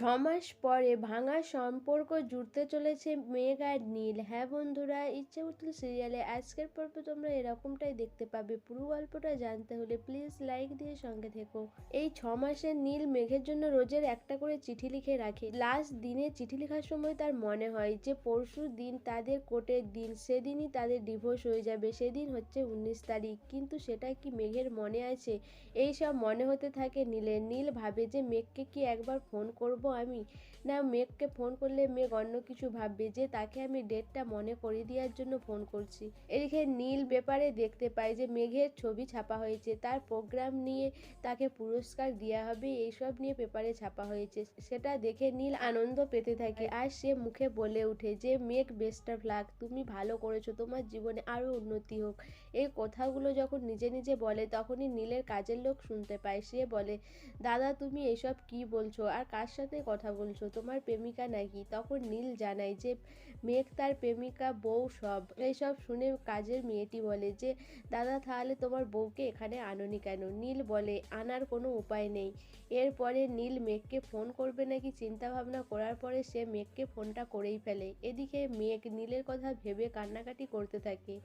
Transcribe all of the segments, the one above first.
ছমাস পরে ভাঙা সম্পর্ক জুড়তে চলেছে মেঘ আর নীল। হ্যাঁ বন্ধুরা, ইচ্ছে উঠল সিরিয়ালে আজকের পর্বে তোমরা এরকমটাই দেখতে পাবে। পুরো গল্পটা জানতে হলে প্লিজ লাইক দিয়ে সঙ্গে থেকো। এই ছ মাসে নীল মেঘের জন্য রোজের একটা করে চিঠি লিখে রাখে। লাস্ট দিনে চিঠি লেখার সময় তার মনে হয় যে, পরশু দিন তাদের কোর্টের দিন, সেদিনই তাদের ডিভোর্স হয়ে যাবে। সেদিন হচ্ছে উনিশ তারিখ। কিন্তু সেটা কি মেঘের মনে আছে? এই সব মনে হতে থাকে নীলের। নীল ভাবে যে মেঘকে কি একবার ফোন করব আমি না মেঘকে ফোন করলে মেঘ অন্য কিছু ভাববে, যে তাকে আমি ডেটটা মনে করিয়ে দেওয়ার জন্য ফোন করছি। এদিকে নীল ব্যাপারে দেখতে পাই যে মেঘের ছবি ছাপা হয়েছে, তার প্রোগ্রাম নিয়ে তাকে পুরস্কার দেওয়া হবে, এইসব নিয়ে পেপারে ছাপা হয়েছে। সেটা দেখে নীল আনন্দ পেতে থাকে আর সে মুখে বলে ওঠে যে, মেঘ বেস্ট অফ লাক তুমি ভালো করেছ, তোমার জীবনে আরও উন্নতি হোক। এই কথাগুলো যখন নিজে নিজে বলে, তখনই নীলের কাজের লোক শুনতে পায়। সে বলে, দাদা, তুমি এসব কি বলছো? আর কার সাথে কথা বলছো, তোমার প্রেমিকা নাকি? তখন নীল জানায় যে, মেঘ তার প্রেমিকা, বউ সব। এইসব শুনে কাজের মেয়েটি বলে যে, দাদা, তাহলে তোমার বউকে এখানে আনোনি কেন? নীল বলে, আনার কোনো উপায় নেই। এরপরে নীল মেঘকে ফোন করবে নাকি চিন্তা ভাবনা করার পরে সে মেঘকে ফোনটা করেই ফেলে। এদিকে মেঘ নীলের কথা ভেবে কান্নাকাটি করতে থাকে।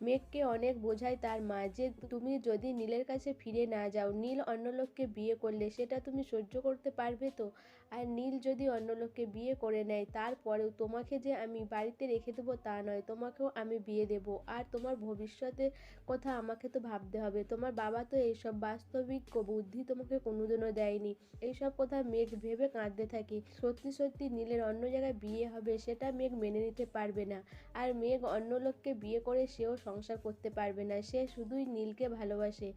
মেঘকে অনেক বোঝায় তার মা যে তুমি যদি নীলের কাছে ফিরে না যাও, নীল অন্য লোককে বিয়ে করলে সেটা তুমি সহ্য করতে পারবে তো? আর নীল যদি অন্য লোককে বিয়ে করে নেয়, তারপরেও তোমাকে যে আমি বাড়িতে রেখে দেবো তা নয়, তোমাকেও আমি বিয়ে দেব। আর তোমার ভবিষ্যতের কথা আমাকে তো ভাবতে হবে। তোমার বাবা তো এইসব বাস্তবিক বুদ্ধি তোমাকে কোনোদিনও দেয়নি। এইসব কথা মেঘ ভেবে কাঁদতে থাকে। সত্যি সত্যি নীলের অন্য জায়গায় বিয়ে হবে, সেটা মেঘ মেনে নিতে পারবে না। আর মেঘ অন্য লোককে বিয়ে করে সেও সংসার করতে পারবে না। সে শুধুই নীলকে ভালোবাসে।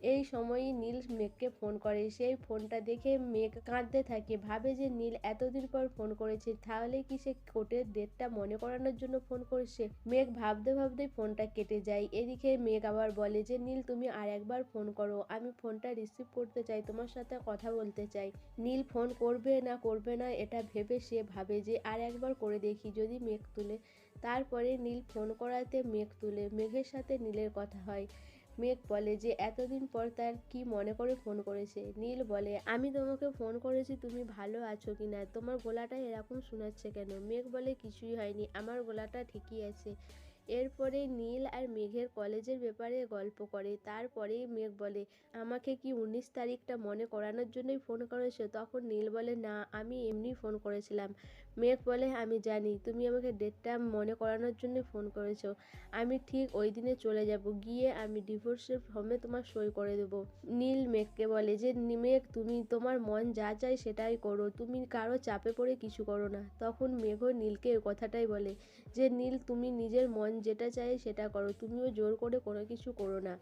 এই সময়ই নীল মেঘকে ফোন করে। সেই ফোনটা দেখে মেঘ কাঁদতে থাকে। ভাবে যে নীল এতদিন পর ফোন করেছে, তাহলে কি সে কোর্টের ডেটটা মনে করানোর জন্য ফোন করেছে? মেঘ ভাবতে ভাবতেই ফোনটা কেটে যায়। এদিকে মেঘ আবার বলে যে, নীল, তুমি আর একবার ফোন করো। আমি ফোনটা রিসিভ করতে চাই, তোমার সাথে কথা বলতে চাই। নীল ফোন করবে না করবে না, এটা ভেবে সে ভাবে যে, আর একবার করে দেখি, যদি মেঘ তুলে। তারপরে নীল ফোন করাতে মেঘ তুলে। মেঘের সাথে নীলের কথা হয়। মেঘ বলে যে, এতদিন পর তার কি মনে করে ফোন করেছে? নীল বলে, আমি তোমাকে ফোন করেছি, তুমি ভালো আছো কি না তোমার গলাটা এরকম শোনাচ্ছে কেন? মেঘ বলে, কিছুই হয়নি, আমার গলাটা ঠিকই আছে। এরপরে নীল আর মেঘের কলেজের ব্যাপারে গল্প করে। তারপরেই মেঘ বলে, আমাকে কি উনিশ তারিখটা মনে করানোর জন্যই ফোন করেছ? তখন নীল বলে, না, আমি এমনি ফোন করেছিলাম। মেঘ বলে, আমি জানি, তুমি আমাকে ডেটটা মনে করানোর জন্য ফোন করেছ। আমি ঠিক ওই দিনে চলে যাব। গিয়ে আমি ডিভোর্সের ফর্মে তোমার সই করে দেবো। নীল মেঘকে বলে, যে মেঘ, তুমি, তোমার মন যা চায় সেটাই করো। তুমি কারও চাপে পড়ে কিছু করো না। তখন মেঘ নীলকে কথাটাই বলে, যে নীল, তুমি নিজের মন যেটা চায় সেটা করো। তুমিও জোর করে কোনো কিছু করো না।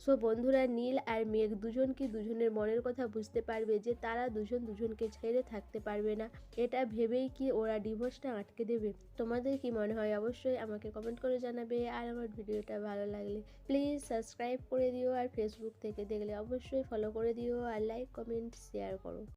সো বন্ধুরা, নীল আর মেঘ দুজন কি দুজনের মনের কথা বুঝতে পারবে যে তারা দুজন দুজনকে ছেড়ে থাকতে পারবে না? এটা ভেবেই কি ওরা ডিভোর্সটা আটকে দেবে? তোমাদের কি মনে হয়? অবশ্যই আমাকে কমেন্ট করে জানাবে আর আমার ভিডিওটা ভালো লাগলে প্লিজ সাবস্ক্রাইব করে দিও আর ফেসবুক থেকে দেখলে অবশ্যই ফলো করে দিও আর লাইক কমেন্ট শেয়ার করো।